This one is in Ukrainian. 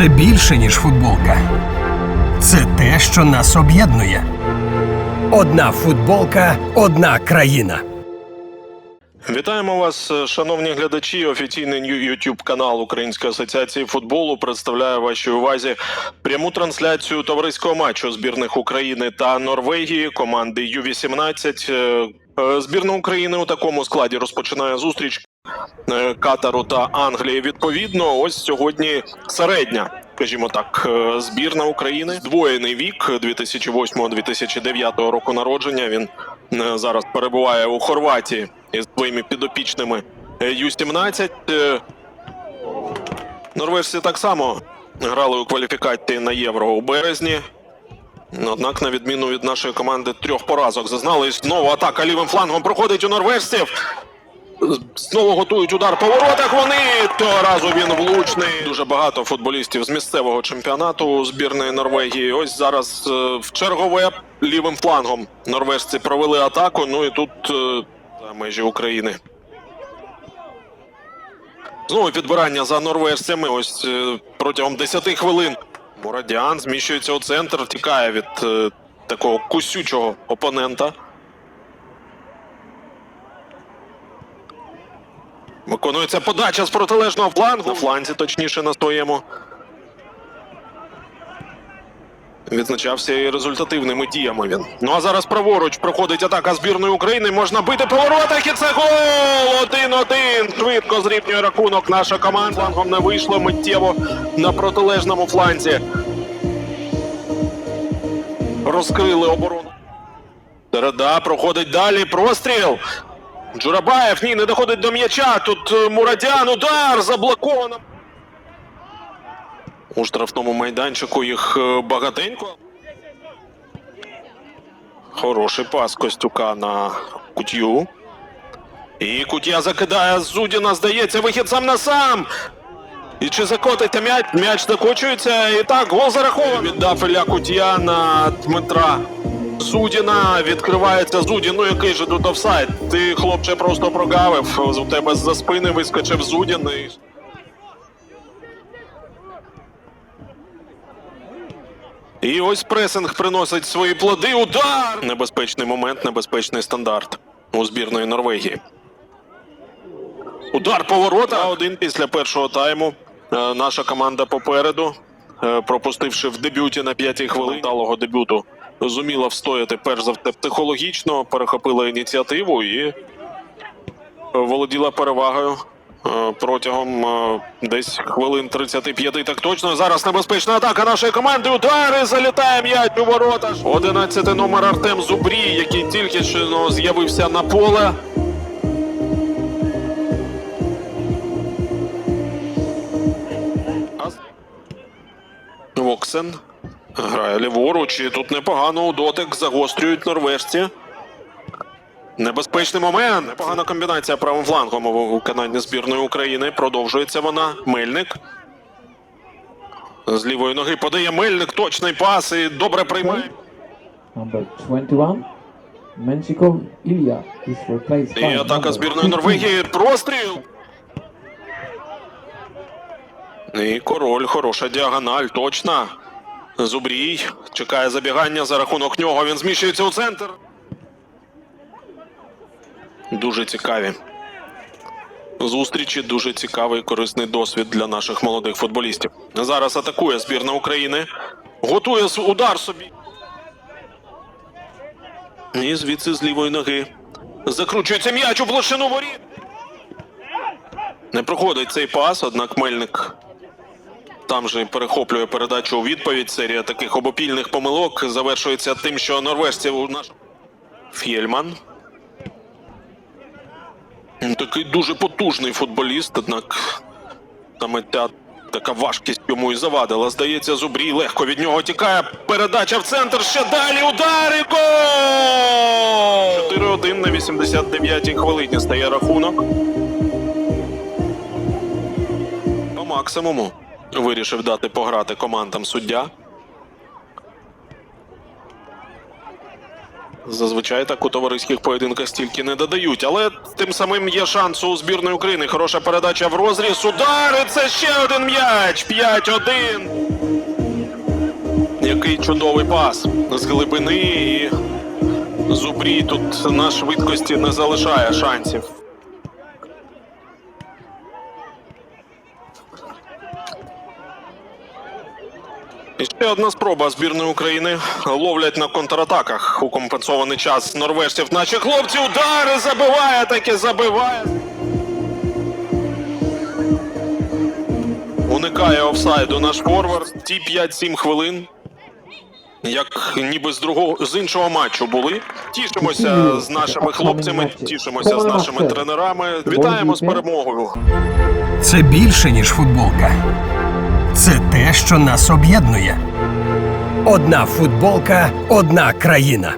це більше, ніж футболка. Це те, що нас об'єднує. Одна футболка, одна країна. Вітаємо вас, шановні глядачі. Офіційний YouTube канал Української асоціації футболу представляє вашій увазі пряму трансляцію товариського матчу збірних України та Норвегії команди Ю-18. Е, е, Збірна України у такому складі розпочинає зустріч Катару та Англії. Відповідно, ось сьогодні середня. Скажімо так, е, збірна України здвоєний вік 2008-2009 року народження. Він е, зараз перебуває у Хорватії із своїми підопічними е, Ю-17. Е, Норвежці так само грали у кваліфікації на євро у березні. Однак, на відміну від нашої команди, трьох поразок зазнали. І Знову атака лівим флангом проходить у норвежців. Знову готують удар по воротах. Вони того разу він влучний. Дуже багато футболістів з місцевого чемпіонату збірної Норвегії. Ось зараз е, в чергове лівим флангом норвежці провели атаку. Ну і тут е, за межі України. Знову підбирання за норвежцями. Ось е, протягом 10 хвилин. Мурадян зміщується у центр, тікає від такого кусючого опонента. Виконується подача з протилежного флангу. На фланзі, точніше, на своєму. Відзначався і результативними діями він. Ну а зараз праворуч проходить атака збірної України. Можна бити по воротах і це гол! Один-один. Швидко зрівнює рахунок. Наша команда флангом не вийшло миттєво на протилежному фланзі. Розкрили оборону. Середа проходить далі. Простріл. Джурабаєв ні, не доходить до м'яча. Тут е, Мурадян, удар заблоковано. У штрафному майданчику їх е, багатенько. Хороший пас Костюка на кутю. І кутя закидає Зудіна, здається, вихід сам на сам. І чи закотиться м'яч? М'яч закочується. І так, гол зарахований. Віддав Ілля Кутя на Дмитра Зудіна. Відкривається Зудін. Ну який же тут офсайд? Ти, хлопче, просто прогавив. У тебе з-за спини вискочив Зудін. І... І ось пресинг приносить свої плоди. Удар! Небезпечний момент, небезпечний стандарт у збірної Норвегії. Удар поворота. Один після першого тайму. Е, Наша команда попереду, е, пропустивши в дебюті на п'ятій хвилині далого дебюту, зуміла встояти перш за все психологічно, перехопила ініціативу і володіла перевагою е, протягом е, десь хвилин 35 так точно. Зараз небезпечна атака нашої команди. Удари залітає м'яч у ворота. 11 номер Артем Зубрій, який тільки що з'явився на поле. Воксен грає ліворуч. І тут непогано у дотик загострюють норвежці. Небезпечний момент. Непогана комбінація правим флангом у виконанні збірної України. Продовжується вона. Мельник. З лівої ноги подає Мельник. Точний пас і добре приймає. Number 21, Menchikov Ilya is replaced І атака збірної Норвегії. Простріл. І король, хороша діагональ, точна. Зубрій чекає забігання за рахунок нього. Він зміщується у центр. Дуже цікаві. Зустрічі дуже цікавий корисний досвід для наших молодих футболістів. Зараз атакує збірна України. Готує удар собі. І звідси з лівої ноги. Закручується м'яч у площину воріт. Не проходить цей пас, однак Мельник там же перехоплює передачу у відповідь. Серія таких обопільних помилок завершується тим, що норвежці у наш Фєльман. Такий дуже потужний футболіст, однак саме ця така важкість йому і завадила. Здається, Зубрій легко від нього тікає. Передача в центр. Ще далі. Удар і гол! 4-1 на 89-й хвилині стає рахунок. По максимуму вирішив дати пограти командам суддя. Зазвичай так у товариських поєдинках стільки не додають, але тим самим є шанс у збірної України. Хороша передача в розріз. Удар! І це ще один м'яч. 5-1. Який чудовий пас з глибини. І Зубрій тут на швидкості не залишає шансів. Ще одна спроба збірної України ловлять на контратаках у компенсований час норвежців. Наші хлопці удари забиває, таки забиває. Уникає офсайду наш форвард. Ті 5-7 хвилин. Як ніби з другого з іншого матчу були. Тішимося з нашими хлопцями, тішимося з нашими тренерами. Вітаємо з перемогою. Це більше, ніж футболка. Це те, що нас об'єднує. Одна футболка, одна країна.